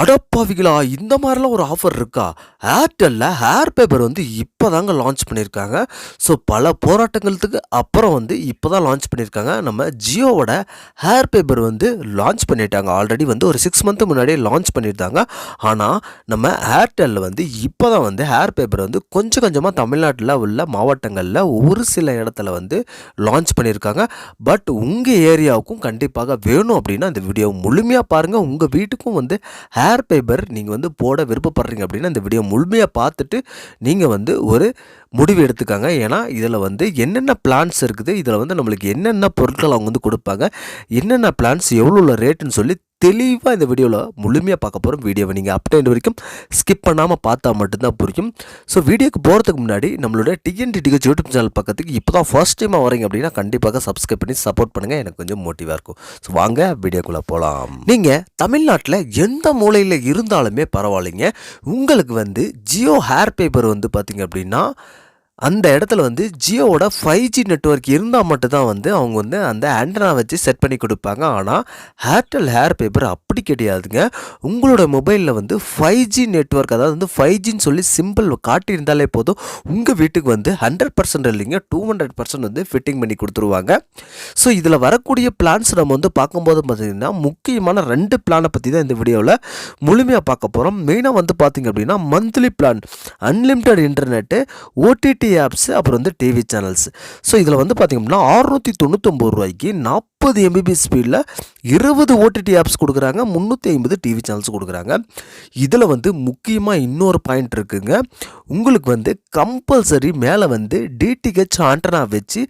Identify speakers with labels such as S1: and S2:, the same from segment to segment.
S1: அடப்பாவிகளா இந்த மாதிரிலாம் ஒரு ஆஃபர் இருக்கா? ஏர்டெல்லில் ஹேர் பேப்பர் வந்து இப்போ தாங்க லான்ச் பண்ணியிருக்காங்க. ஸோ பல போராட்டங்களுக்கு அப்புறம் வந்து இப்போ தான் லான்ச் பண்ணியிருக்காங்க. நம்ம ஜியோவோட ஹேர் பேப்பர் வந்து லான்ச் பண்ணிட்டாங்க. ஆல்ரெடி வந்து ஒரு சிக்ஸ் மந்த்து முன்னாடியே லான்ச் பண்ணியிருந்தாங்க. ஆனால் நம்ம ஏர்டெல்லில் வந்து இப்போ தான் வந்து ஹேர் பேப்பர் வந்து கொஞ்சம் கொஞ்சமாக தமிழ்நாட்டில் உள்ள மாவட்டங்களில் ஒரு சில இடத்துல வந்து லான்ச் பண்ணியிருக்காங்க. பட் உங்கள் ஏரியாவுக்கும் கண்டிப்பாக வேணும் அப்படின்னா இந்த வீடியோ முழுமையாக பாருங்கள் உங்கள் வீட்டுக்கும் வந்து ஹேர் பேப்பர் நீங்கள் வந்து போட விருப்பப்படுறீங்க அப்படின்னா இந்த வீடியோ முழுமையாக பார்த்துட்டு நீங்கள் வந்து ஒரு முடிவு எடுத்துக்காங்க. ஏன்னா இதில் வந்து என்னென்ன பிளான்ஸ் இருக்குது இதில் வந்து நம்மளுக்கு என்னென்ன பொருட்கள் அவங்க வந்து கொடுப்பாங்க என்னென்ன பிளான்ஸ் எவ்வளோ உள்ள ரேட்டுன்னு சொல்லி தெளிவாக இந்த வீடியோவில் முழுமையாக பார்க்க போகிறோம் வீடியோவை நீங்கள் அப் வரைக்கும் ஸ்கிப் பண்ணாமல் பார்த்தா மட்டும்தான் புரியும். ஸோ வீடியோக்கு போகிறதுக்கு முன்னாடி நம்மளோட டிஎன்டி டிகச் யூடியூப் சேனல் பக்கத்துக்கு இப்போ தான் ஃபர்ஸ்ட் டைமாக வரீங்க அப்படின்னா கண்டிப்பாக சப்ஸ்கிரைப் பண்ணி சப்போர்ட் பண்ணுங்கள் எனக்கு கொஞ்சம் மோட்டிவாக இருக்கும். ஸோ வாங்க வீடியோக்குள்ளே போகலாம் நீங்கள் தமிழ்நாட்டில் எந்த மூலையில் இருந்தாலுமே பரவாயில்லைங்க. உங்களுக்கு வந்து ஜியோ ஹேர் பேப்பர் வந்து பார்த்தீங்க அப்படின்னா அந்த இடத்துல வந்து ஜியோவோட ஃபைவ் ஜி நெட்ஒர்க் இருந்தால் மட்டும்தான் வந்து அவங்க வந்து அந்த ஆண்டனா வச்சு செட் பண்ணி கொடுப்பாங்க. ஆனால் ஏர்டெல் ஹேர் பேப்பர் அப்படி கிடையாதுங்க. உங்களோட மொபைலில் வந்து ஃபைவ் ஜி நெட்ஒர்க் அதாவது வந்து ஃபைவ் ஜின்னு சொல்லி சிம்பிள் காட்டியிருந்தாலே போதும். உங்கள் வீட்டுக்கு வந்து ஹண்ட்ரட் பர்சன்ட் இல்லைங்க டூ ஹண்ட்ரட் பர்சன்ட் வந்து ஃபிட்டிங் பண்ணி கொடுத்துருவாங்க. ஸோ இதில் வரக்கூடிய பிளான்ஸ் நம்ம வந்து பார்க்கும்போது பார்த்திங்கன்னா முக்கியமான ரெண்டு பிளானை பற்றி தான் இந்த வீடியோவில் முழுமையாக பார்க்க போகிறோம் மெயினாக வந்து பார்த்திங்க அப்படின்னா monthly plan unlimited internet OTT apps அப்புறம் வந்து டிவி சேனல்ஸ் ஸோ இதில் வந்து பார்த்திங்க அப்படின்னா அறுநூற்றி தொண்ணூத்தொம்பது ரூபாய்க்கு நாற்பது முப்பது எம்பிபிஎஸ் ஸ்பீடில் இருபது ஓடிடி ஆப்ஸ் கொடுக்குறாங்க முந்நூற்றி ஐம்பது டிவி சேனல்ஸ் கொடுக்குறாங்க. இதில் வந்து முக்கியமாக இன்னொரு பாயிண்ட் இருக்குங்க. உங்களுக்கு வந்து கம்பல்சரி மேலே வந்து டிடிஹெச் ஆண்டனா வச்சு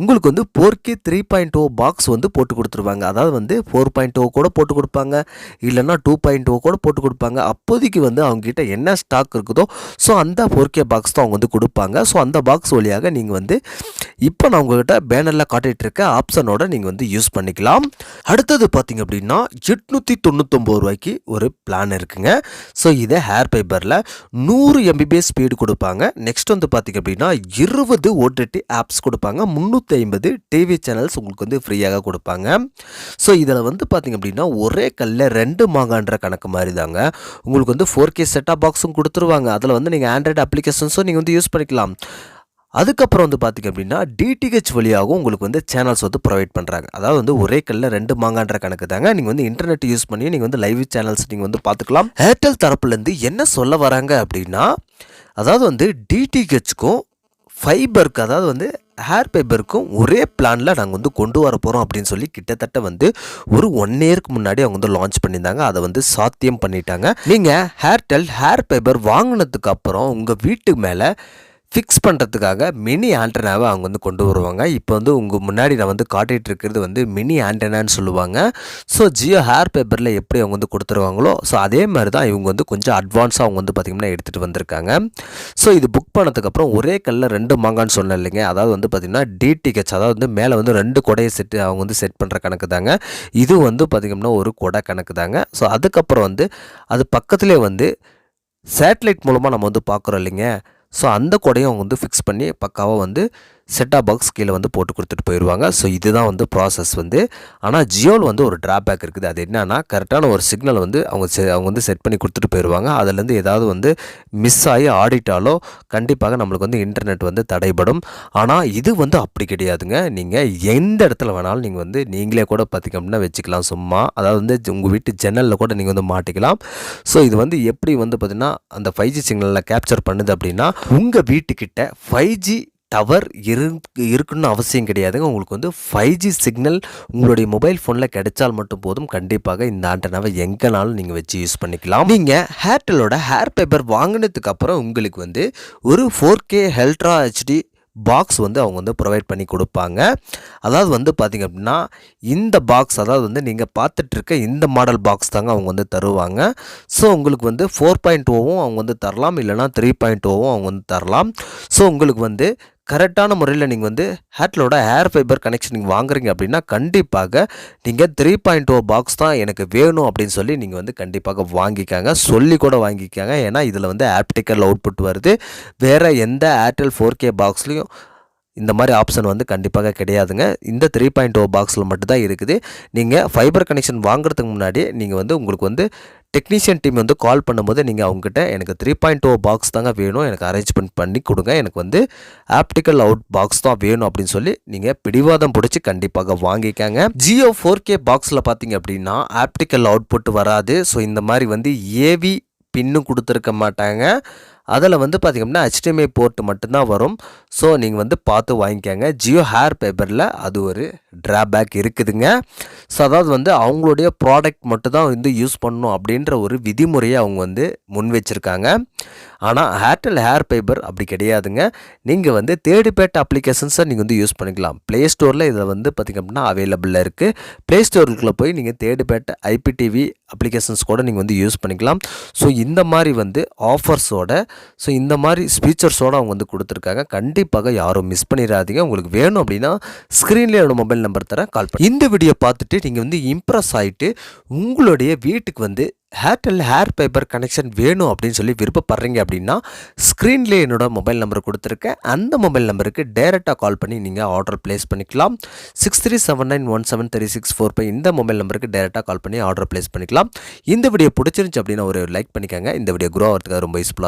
S1: உங்களுக்கு வந்து four K three point O box வந்து போட்டு கொடுத்துருவாங்க. அதாவது வந்து ஃபோர் பாயிண்ட் ஓ கூட போட்டு கொடுப்பாங்க இல்லைன்னா டூ பாயிண்ட் ஓ கூட போட்டு கொடுப்பாங்க. அப்போதைக்கு வந்து அவங்ககிட்ட என்ன ஸ்டாக் இருக்குதோ ஸோ அந்த ஃபோர் கே பாக்ஸ் தான் அவங்க வந்து கொடுப்பாங்க. ஸோ அந்த பாக்ஸ் வழியாக நீங்கள் வந்து இப்போ நான் உங்கள்கிட்ட பேனரில் காட்டிகிட்டு இருக்க ஆப்ஷனோட நீங்கள் வந்து யூஸ் பண்ணிக்கலாம். அடுத்தது பார்த்தீங்க அப்படின்னா எட்நூற்றி தொண்ணூத்தொம்பது ரூபாய்க்கு ஒரு பிளான் இருக்குங்க. ஸோ இதை ஹேர் பேப்பரில் நூறு எம்பிபிஎஸ் ஸ்பீடு கொடுப்பாங்க. நெக்ஸ்ட் வந்து பார்த்தீங்க அப்படின்னா இருபது ஓடிடி ஆப்ஸ் கொடுப்பாங்க. முந்நூற்றி ஐம்பது டிவி சேனல்ஸ் உங்களுக்கு வந்து ஃப்ரீயாக கொடுப்பாங்க. ஸோ இதில் வந்து பார்த்தீங்க அப்படின்னா ஒரே கல்லில் ரெண்டு மாங்கான்ற கணக்கு மாதிரி தாங்க உங்களுக்கு வந்து ஃபோர் கே செட்டாக பாக்ஸும் கொடுத்துருவாங்க. அதில் வந்து நீங்கள் ஆண்ட்ராய்டு அப்ளிகேஷன்ஸும் நீங்கள் வந்து யூஸ் பண்ணிக்கலாம். அதுக்கப்புறம் வந்து பார்த்திங்க அப்படின்னா டிடிஹெச் வழியாகவும் உங்களுக்கு வந்து சேனல்ஸ் வந்து ப்ரொவைட் பண்ணுறாங்க அதாவது வந்து ஒரே கல்லில் ரெண்டு மாங்கான்ற கணக்கு தாங்க. நீங்கள் வந்து இன்டர்நெட் யூஸ் பண்ணி நீங்கள் வந்து லைவ் சேனல்ஸ் நீங்கள் வந்து பார்த்துக்கலாம் ஏர்டெல் தரப்புலேருந்து என்ன சொல்ல வராங்க அப்படின்னா அதாவது வந்து டிடிஹெச்க்கும் ஃபைபருக்கு அதாவது வந்து ஹேர் பேப்பருக்கும் ஒரே பிளானில் நாங்கள் வந்து கொண்டு வர போகிறோம் அப்படின்னு சொல்லி கிட்டத்தட்ட வந்து ஒரு ஒன் இயருக்கு முன்னாடி அவங்க வந்து லான்ச் பண்ணியிருந்தாங்க. அதை வந்து சாத்தியம் பண்ணிட்டாங்க. நீங்கள் ஹேர்டெல் ஹேர் பேப்பர் வாங்கினதுக்கு அப்புறம் உங்கள் வீட்டுக்கு மேலே ஃபிக்ஸ் பண்ணுறதுக்காக மினி ஆண்டனாவை அவங்க வந்து கொண்டு வருவாங்க. இப்போ வந்து உங்கள் முன்னாடி நான் வந்து காட்டிகிட்டு இருக்கிறது வந்து மினி ஆண்டனான்னு சொல்லுவாங்க. ஸோ ஜியோ ஹேர் பேப்பரில் எப்படி அவங்க வந்து கொடுத்துருவாங்களோ ஸோ அதே மாதிரி தான் இவங்க வந்து கொஞ்சம் அட்வான்ஸாக அவங்க வந்து பார்த்திங்கன்னா எடுத்துகிட்டு வந்திருக்காங்க. ஸோ இது புக் பண்ணதுக்கப்புறம் ஒரே கல்லில் ரெண்டு மாங்கான்னு சொன்னேன் இல்லைங்க. அதாவது வந்து பார்த்திங்கன்னா டிடிஹெச் அதாவது வந்து மேலே வந்து ரெண்டு கொடையை செட்டு அவங்க வந்து செட் பண்ணுற கணக்கு தாங்க. இது வந்து பார்த்திங்கன்னா ஒரு கொடை கணக்கு தாங்க. ஸோ அதுக்கப்புறம் வந்து அது பக்கத்துலேயே வந்து சேட்டலைட் மூலமாக நம்ம வந்து பார்க்குறோம் இல்லைங்க. ஸோ அந்த கொடையும் அவங்க வந்து ஃபிக்ஸ் பண்ணி பக்காவாக வந்து செட்டாப் பாக்ஸ் கீழே வந்து போட்டு கொடுத்துட்டு போயிடுவாங்க. ஸோ இதுதான் வந்து ப்ராசஸ் வந்து. ஆனால் ஜியோவில் வந்து ஒரு ட்ராபேக் இருக்குது. அது என்னன்னா கரெக்டான ஒரு சிக்னல் வந்து அவங்க செ- அவங்க வந்து செட் பண்ணி கொடுத்துட்டு போயிடுவாங்க. அதுலேருந்து ஏதாவது வந்து மிஸ் ஆகி ஆடிட்டாலோ கண்டிப்பாக நம்மளுக்கு வந்து இன்டர்நெட் வந்து தடைபடும். ஆனால் இது வந்து அப்படி கிடையாதுங்க. நீங்கள் எந்த இடத்துல வேணாலும் நீங்கள் வந்து நீங்களே கூட பார்த்திங்க அப்படின்னா வச்சுக்கலாம். சும்மா அதாவது வந்து உங்கள் வீட்டு ஜன்னலில் கூட நீங்கள் வந்து மாட்டிக்கலாம். ஸோ இது வந்து எப்படி வந்து பார்த்திங்கன்னா அந்த ஃபைவ் ஜி சிக்னலில் கேப்சர் பண்ணுது அப்படின்னா உங்கள் வீட்டுக்கிட்ட ஃபைவ் ஜி டவர் இரு இருக்குன்னு அவசியம் கிடையாதுங்க. உங்களுக்கு வந்து ஃபைவ் ஜி சிக்னல் உங்களுடைய மொபைல் ஃபோனில் கிடைச்சால் மட்டும் போதும். கண்டிப்பாக இந்த ஆண்டனாவை எங்கேனாலும் நீங்கள் வச்சு யூஸ் பண்ணிக்கலாம். நீங்கள் ஹேர்டெலோட ஹேர் பேப்பர் வாங்கினதுக்கு அப்புறம் உங்களுக்கு வந்து ஒரு four K ultra HD box வந்து அவங்க வந்து ப்ரொவைட் பண்ணி கொடுப்பாங்க. அதாவது வந்து பார்த்திங்க அப்படின்னா இந்த பாக்ஸ் அதாவது வந்து நீங்கள் பார்த்துட்ருக்க இந்த மாடல் பாக்ஸ் தாங்க அவங்க வந்து தருவாங்க. ஸோ உங்களுக்கு வந்து ஃபோர் பாயிண்ட் ஓவும் அவங்க வந்து தரலாம். இல்லைனா த்ரீ பாயிண்ட் ஓவும் அவங்க வந்து தரலாம். ஸோ உங்களுக்கு வந்து கரெக்டான முறையில் நீங்கள் வந்து ஹேட்லோட ஹேர் ஃபைபர் கனெக்ஷன் நீங்கள் வாங்குறீங்க அப்படின்னா கண்டிப்பாக நீங்கள் த்ரீ பாயிண்ட் ஓ பாக்ஸ் தான் எனக்கு வேணும் அப்படின்னு சொல்லி நீங்கள் வந்து கண்டிப்பாக வாங்கிக்காங்க. சொல்லி கூட வாங்கிக்காங்க. ஏன்னா இதில் வந்து ஆப்டிக்கல் அவுட்புட் வருது. வேறு எந்த ஏர்டெல் ஃபோர் கே பாக்ஸ்லேயும் இந்த மாதிரி ஆப்ஷன் வந்து கண்டிப்பாக கிடையாதுங்க. இந்த த்ரீ பாயிண்ட் ஓ பாக்ஸில் மட்டும்தான் இருக்குது. நீங்கள் ஃபைபர் கனெக்ஷன் வாங்குறதுக்கு முன்னாடி நீங்கள் வந்து உங்களுக்கு வந்து டெக்னீஷியன் டீம் வந்து கால் பண்ணும்போது நீங்கள் அவங்ககிட்ட எனக்கு த்ரீ பாயிண்ட் ஓ பாக்ஸ் தாங்க வேணும். எனக்கு அரேஞ்ச்மெண்ட் பண்ணி கொடுங்க. எனக்கு வந்து ஆப்டிக்கல் அவுட் பாக்ஸ் தான் வேணும் அப்படின்னு சொல்லி நீங்கள் பிடிவாதம் பிடிச்சி கண்டிப்பாக வாங்கிக்கங்க. ஜியோ ஃபோர் கே பாக்ஸில் பார்த்தீங்க அப்படின்னா ஆப்டிக்கல் அவுட்புட் வராது. ஸோ இந்த மாதிரி வந்து ஏவி பின்னும் கொடுத்துருக்க மாட்டாங்க. அதில் வந்து பார்த்திங்கன்னா ஹெச்டிஎம்ஐ போர்ட் மட்டும்தான் வரும். ஸோ நீங்கள் வந்து பார்த்து வாங்கிக்கோங்க. ஜியோ ஹேர் பேப்பரில் அது ஒரு ட்ராபேக் இருக்குதுங்க. ஸோ அதாவது வந்து அவங்களுடைய ப்ராடக்ட் மட்டும் தான் வந்து யூஸ் பண்ணணும் அப்படின்ற ஒரு விதிமுறையை அவங்க வந்து முன் வச்சுருக்காங்க. ஆனால் ஏர்டெல் ஹேர் ஃபைபர் அப்படி கிடையாதுங்க. நீங்கள் வந்து தேர்டு பேட் அப்ளிகேஷன்ஸை நீங்கள் வந்து யூஸ் பண்ணிக்கலாம். ப்ளே ஸ்டோரில் இதில் வந்து பார்த்திங்க அப்படின்னா அவைலபிளாக இருக்குது ப்ளே ஸ்டோருக்குள்ளே போய் நீங்கள் தேர்டு பேட் ஐபிடிவி அப்ளிகேஷன்ஸ் கூட நீங்கள் வந்து யூஸ் பண்ணிக்கலாம். ஸோ இந்த மாதிரி வந்து ஆஃபர்ஸோட ஸோ இந்த மாதிரி ஸ்பீச்சர்ஸோடு அவங்க வந்து கொடுத்துருக்காங்க. கண்டிப்பாக யாரும் மிஸ் பண்ணிடாதீங்க. உங்களுக்கு வேணும் அப்படின்னா ஸ்க்ரீன்லேயே என்னோட மொபைல் நம்பர் தரேன் கால் பண்ணி. இந்த வீடியோ பார்த்துட்டு நீங்கள் வந்து இம்ப்ரெஸ் ஆகிட்டு உங்களுடைய வீட்டுக்கு வந்து ஏர்டெல் ஹேர் பேப்பர் கனெக்ஷன் வேணும் அப்படின்னு சொல்லி விருப்பப்படுறீங்க அப்படின்னா ஸ்க்ரீன்லேயே என்னோட மொபைல் நம்பர் கொடுத்துருக்கேன். அந்த மொபைல் நம்பருக்கு டேரெக்டாக கால் பண்ணி நீங்கள் ஆர்டர் ப்ளேஸ் பண்ணிக்கலாம். Six three seven nine one seven three six four five இந்த மொபைல் நம்பருக்கு டேரெக்டாக கால் பண்ணி ஆர்டர் ப்ளேஸ் பண்ணிக்கலாம். இந்த வீடியோ பிடிச்சிருந்துச்சு அப்படின்னா ஒரு லைக் பண்ணிக்கோங்க. இந்த வீடியோ குரோ ஆகிறதுக்காக ரொம்ப யூஸ்ஃபுல்லாக